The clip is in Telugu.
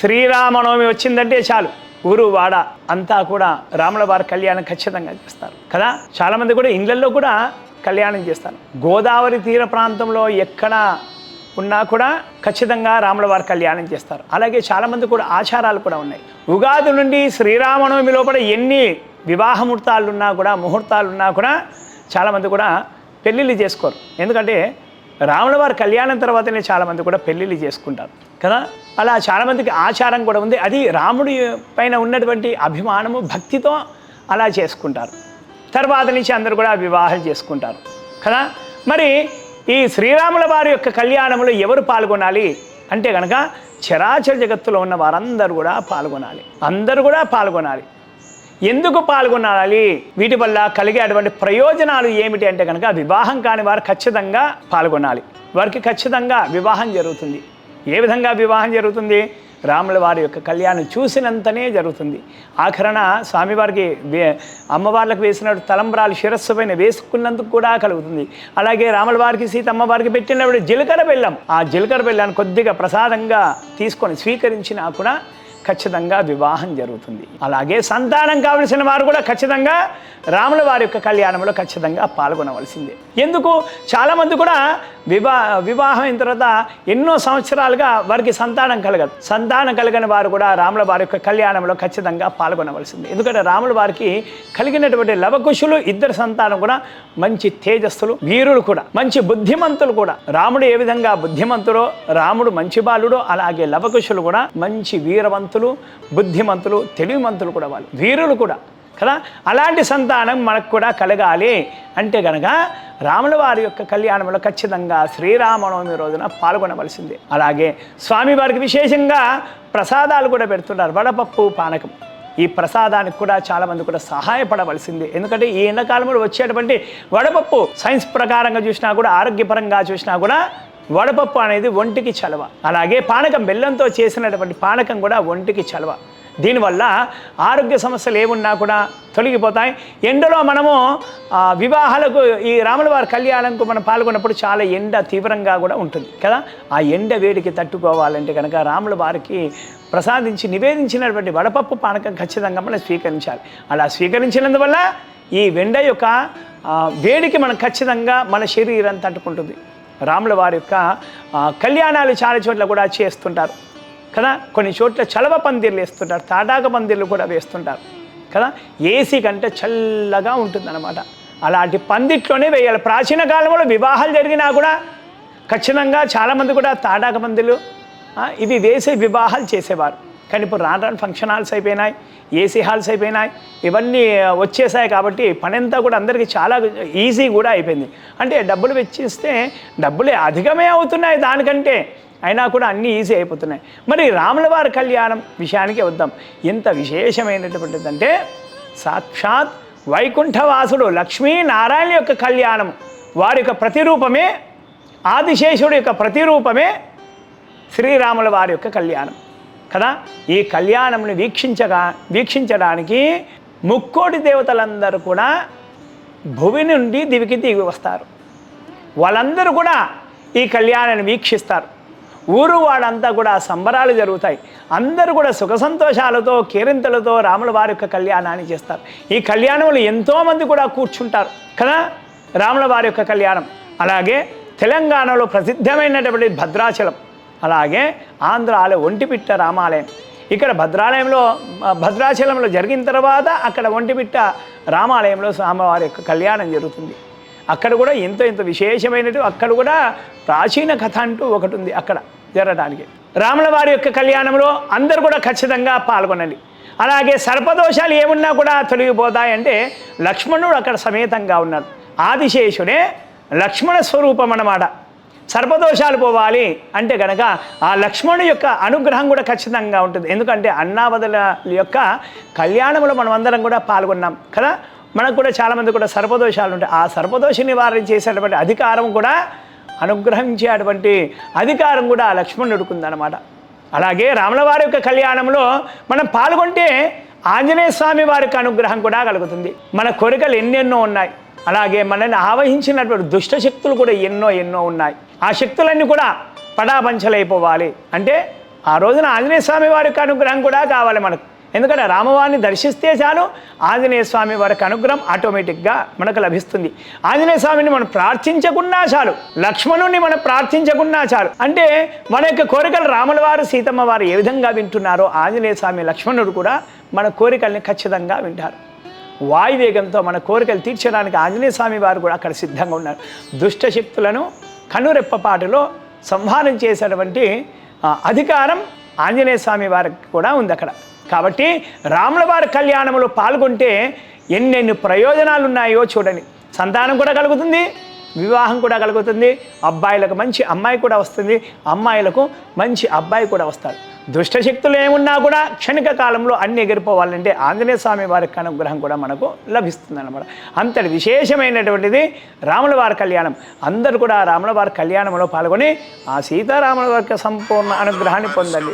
శ్రీరామనవమి వచ్చిందంటే చాలు. ఊరు వాడ అంతా కూడా రాముల వారి కళ్యాణం ఖచ్చితంగా చేస్తారు. కదా? చాలామంది కూడా ఇండ్లలో కూడా కళ్యాణం చేస్తారు. గోదావరి తీర ప్రాంతంలో ఎక్కడ ఉన్నా కూడా ఖచ్చితంగా రాముల వారి కళ్యాణం చేస్తారు. అలాగే చాలామంది కూడా ఆచారాలు కూడా ఉన్నాయి. ఉగాది నుండి శ్రీరామనవమి లోపల ఎన్ని వివాహ ముహూర్తాలున్నా కూడా ముహూర్తాలు ఉన్నా కూడా చాలామంది కూడా పెళ్ళిళ్ళు చేసుకోరు. ఎందుకంటే రాముల వారి కళ్యాణం తర్వాతనే చాలామంది కూడా పెళ్ళిళ్ళు చేసుకుంటారు కదా? అలా చాలామందికి ఆచారం కూడా ఉంది. అది రాముడి పైన ఉన్నటువంటి అభిమానము భక్తితో అలా చేసుకుంటారు. తర్వాత నుంచి అందరూ కూడా వివాహం చేసుకుంటారు కదా? మరి ఈ శ్రీరాముల వారి యొక్క కళ్యాణంలో ఎవరు పాల్గొనాలి అంటే కనుక చరాచర జగత్తులో ఉన్న వారందరూ కూడా పాల్గొనాలి. అందరూ కూడా పాల్గొనాలి. ఎందుకు పాల్గొనాలి? వీటి వల్ల కలిగేటువంటి ప్రయోజనాలు ఏమిటి అంటే కనుక వివాహం కాని వారు ఖచ్చితంగా పాల్గొనాలి. వారికి ఖచ్చితంగా వివాహం జరుగుతుంది. ఏ విధంగా వివాహం జరుగుతుంది? రాముల వారి యొక్క కళ్యాణం చూసినంతనే జరుగుతుంది. ఆఖరణ స్వామివారికి అమ్మవార్లకు వేసిన తలంబ్రాలు శిరస్సు పైన వేసుకున్నందుకు కూడా కలుగుతుంది. అలాగే రాముల వారికి సీతమ్మ వారికి పెట్టినప్పుడు జీలకర్ర బెల్లం ఆ జీలకర్ర బెల్లాన్ని కొద్దిగా ప్రసాదంగా తీసుకొని స్వీకరించినా కూడా ఖచ్చితంగా వివాహం జరుగుతుంది. అలాగే సంతానం కావలసిన వారు కూడా ఖచ్చితంగా రాముల వారి యొక్క కళ్యాణంలో ఖచ్చితంగా పాల్గొనవలసిందే. ఎందుకు? చాలామంది కూడా వివా వివాహం అయిన తర్వాత ఎన్నో సంవత్సరాలుగా వారికి సంతానం కలగదు. సంతానం కలగని వారు కూడా రాముల వారి యొక్క కళ్యాణంలో ఖచ్చితంగా పాల్గొనవలసిందే. ఎందుకంటే రాముల వారికి కలిగినటువంటి లవకుశులు ఇద్దరు సంతానం కూడా మంచి తేజస్సులు వీరులు కూడా మంచి బుద్ధిమంతులు కూడా. రాముడు ఏ విధంగా బుద్ధిమంతుడో రాముడు మంచి బాలుడో అలాగే లవకుశులు కూడా మంచి వీరవంతులు బుద్ధిమంతులు తెలివిమంతులు కూడా వాళ్ళు. వీరులు కూడా. కదా? అలాంటి సంతానం మనకు కూడా కలగాలి. అంటే గనక రాముల వారి యొక్క కళ్యాణంలో ఖచ్చితంగా శ్రీరామనవమి రోజున పాల్గొనవలసిందే. అలాగే స్వామివారికి విశేషంగా ప్రసాదాలు కూడా పెడుతున్నారు. వడపప్పు పానకం. ఈ ప్రసాదానికి కూడా చాలామంది కూడా సహాయపడవలసిందే. ఎందుకంటే ఈ ఎండాకాలంలో వచ్చేటువంటి వడపప్పు సైన్స్ ప్రకారంగా చూసినా కూడా ఆరోగ్యపరంగా చూసినా కూడా వడపప్పు అనేది ఒంటికి చలవ. అలాగే పానకం బెల్లంతో చేసినటువంటి పానకం కూడా ఒంటికి చలవ. దీనివల్ల ఆరోగ్య సమస్యలు ఏమున్నా కూడా తొలగిపోతాయి. ఎండలో మనము వివాహాలకు ఈ రాముల వారి కళ్యాణంకు మనం పాల్గొన్నప్పుడు చాలా ఎండ తీవ్రంగా కూడా ఉంటుంది కదా? ఆ ఎండ వేడికి తట్టుకోవాలంటే కనుక రాముల వారికి ప్రసాదించి నివేదించినటువంటి వడపప్పు పానకం ఖచ్చితంగా మనం స్వీకరించాలి. అలా స్వీకరించినందువల్ల ఈ వెండ యొక్క వేడికి మనం ఖచ్చితంగా మన శరీరం తట్టుకుంటుంది. రాముల వారి యొక్క కళ్యాణాలు చాలా చోట్ల కూడా చేస్తుంటారు. కదా? కొన్ని చోట్ల చలవ పందిర్లు వేస్తుంటారు తాటాక పందిర్లు కూడా వేస్తుంటారు. కదా? ఏసీ కంటే చల్లగా ఉంటుందన్నమాట. అలాంటి పందిట్లోనే వేయాలి. ప్రాచీన కాలంలో వివాహాలు జరిగినా కూడా ఖచ్చితంగా చాలామంది కూడా తాటాక పందిర్లు ఇవి వేసే వివాహాలు చేసేవారు. కానీ ఇప్పుడు రాను రాను ఫంక్షన్ హాల్స్ అయిపోయినాయి ఏసీ హాల్స్ అయిపోయినాయి ఇవన్నీ వచ్చేసాయి కాబట్టి పనంతా కూడా అందరికీ చాలా ఈజీ కూడా అయిపోయింది. అంటే డబ్బులు వెచ్చిస్తే డబ్బులే అధికమే అవుతున్నాయి దానికంటే అయినా కూడా అన్నీ ఈజీ అయిపోతున్నాయి. మరి రాముల వారి కళ్యాణం విషయానికి వద్దాం. ఎంత విశేషమైనటువంటిదంటే సాక్షాత్ వైకుంఠవాసుడు లక్ష్మీనారాయణ యొక్క కళ్యాణం వారి యొక్క ప్రతిరూపమే ఆదిశేషుడి యొక్క ప్రతిరూపమే శ్రీరాముల వారి యొక్క కళ్యాణం. కదా? ఈ కళ్యాణంని వీక్షించగా వీక్షించడానికి ముక్కోటి దేవతలందరూ కూడా భువి నుండి దివికి దిగి వస్తారు. వాళ్ళందరూ కూడా ఈ కళ్యాణాన్ని వీక్షిస్తారు. ఊరు వాడంతా కూడా సంబరాలు జరుగుతాయి. అందరూ కూడా సుఖ సంతోషాలతో కేరింతలతో రాముల వారి యొక్క కళ్యాణాన్ని చేస్తారు. ఈ కళ్యాణంలో ఎంతోమంది కూడా కూర్చుంటారు కదా? రాముల వారి యొక్క కళ్యాణం. అలాగే తెలంగాణలో ప్రసిద్ధమైనటువంటి భద్రాచలం. అలాగే ఆంధ్ర ఆంధ్రాలో ఒంటిపిట్ట రామాలయం. ఇక్కడ భద్రాలయంలో భద్రాచలంలో జరిగిన తర్వాత అక్కడ ఒంటిపిట్ట రామాలయంలో స్వామివారి యొక్క కళ్యాణం జరుగుతుంది. అక్కడ కూడా ఎంతో ఎంతో విశేషమైనట్టు అక్కడ కూడా ప్రాచీన కథ అంటూ ఒకటి ఉంది అక్కడ జరగడానికి. రాముల వారి యొక్క కళ్యాణంలో అందరూ కూడా ఖచ్చితంగా పాల్గొనండి. అలాగే సర్పదోషాలు ఏమున్నా కూడా తొలగిపోతాయంటే లక్ష్మణుడు అక్కడ సమేతంగా ఉన్నాడు. ఆదిశేషుడే లక్ష్మణ స్వరూపం అన్నమాట. సర్పదోషాలు పోవాలి అంటే కనుక ఆ లక్ష్మణుడి యొక్క అనుగ్రహం కూడా ఖచ్చితంగా ఉంటుంది. ఎందుకంటే అన్నావదుల యొక్క కళ్యాణంలో మనం అందరం కూడా పాల్గొన్నాం కదా. మనకు కూడా చాలామంది కూడా సర్పదోషాలు ఉంటాయి. ఆ సర్పదోష నివారణ చేసేటువంటి అధికారం కూడా అనుగ్రహించేటువంటి అధికారం కూడా ఆ లక్ష్మణుడికి ఉందన్నమాట. అలాగే రాముల వారి యొక్క కళ్యాణంలో మనం పాల్గొంటే ఆంజనేయ స్వామి వారి యొక్క అనుగ్రహం కూడా కలుగుతుంది. మన కోరికలు ఎన్నెన్నో ఉన్నాయి. అలాగే మనల్ని ఆవహించినటువంటి దుష్ట శక్తులు కూడా ఎన్నో ఎన్నో ఉన్నాయి. ఆ శక్తులన్నీ కూడా పడాపంచలైపోవాలి అంటే ఆ రోజున ఆంజనేయ స్వామి వారి అనుగ్రహం కూడా కావాలి మనకు. ఎందుకంటే రామవారిని దర్శిస్తే చాలు ఆంజనేయ స్వామి వారికి అనుగ్రహం ఆటోమేటిక్గా మనకు లభిస్తుంది. ఆంజనేయ స్వామిని మనం ప్రార్థించకున్నా చాలు లక్ష్మణుని మనం ప్రార్థించకున్నా చాలు. అంటే మన యొక్క కోరికలు రాముల వారు సీతమ్మ వారు ఏ విధంగా వింటున్నారో ఆంజనేయ స్వామి లక్ష్మణుడు కూడా మన కోరికల్ని ఖచ్చితంగా వింటారు. వాయువేగంతో మన కోరికలు తీర్చడానికి ఆంజనేయ స్వామి వారు కూడా అక్కడ సిద్ధంగా ఉన్నారు. దుష్ట శక్తులను కనురెప్పపాటులో సంహారం చేసేటువంటి అధికారం ఆంజనేయ స్వామి వారికి కూడా ఉంది అక్కడ. కాబట్టి రాముల వారి కళ్యాణంలో పాల్గొంటే ఎన్నెన్ని ప్రయోజనాలు ఉన్నాయో చూడండి. సంతానం కూడా కలుగుతుంది వివాహం కూడా కలుగుతుంది అబ్బాయిలకు మంచి అమ్మాయి కూడా వస్తుంది అమ్మాయిలకు మంచి అబ్బాయి కూడా వస్తాడు. దుష్టశక్తులు ఏమున్నా కూడా క్షణిక కాలంలో అన్ని ఎగిరిపోవాలంటే ఆంజనేయ స్వామి వారి అనుగ్రహం కూడా మనకు లభిస్తుంది అనమాట అంతటి విశేషమైనటువంటిది రాముల వారి కళ్యాణం. అందరూ కూడా రాముల వారి కళ్యాణంలో పాల్గొని ఆ సీతారాముల వారికి సంపూర్ణ అనుగ్రహాన్ని పొందండి.